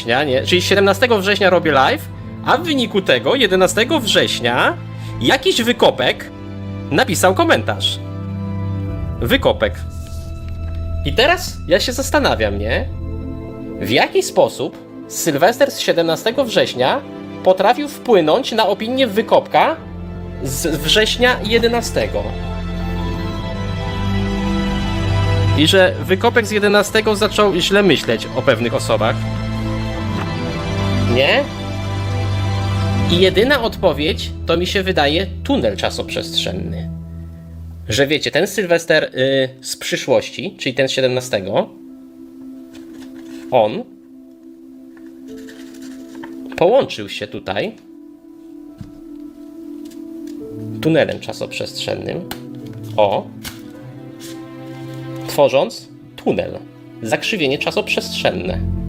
września, nie? Czyli 17 września robię live, a w wyniku tego 11 września jakiś wykopek napisał komentarz. Wykopek. I teraz ja się zastanawiam, nie? W jaki sposób Sylwester z 17 września potrafił wpłynąć na opinię wykopka z września 11. I że wykopek z 11 zaczął źle myśleć o pewnych osobach. Nie? I jedyna odpowiedź to mi się wydaje tunel czasoprzestrzenny. Że wiecie, ten Sylwester y, z przyszłości, czyli ten z 17, on połączył się tutaj tunelem czasoprzestrzennym. O, tworząc tunel, zakrzywienie czasoprzestrzenne.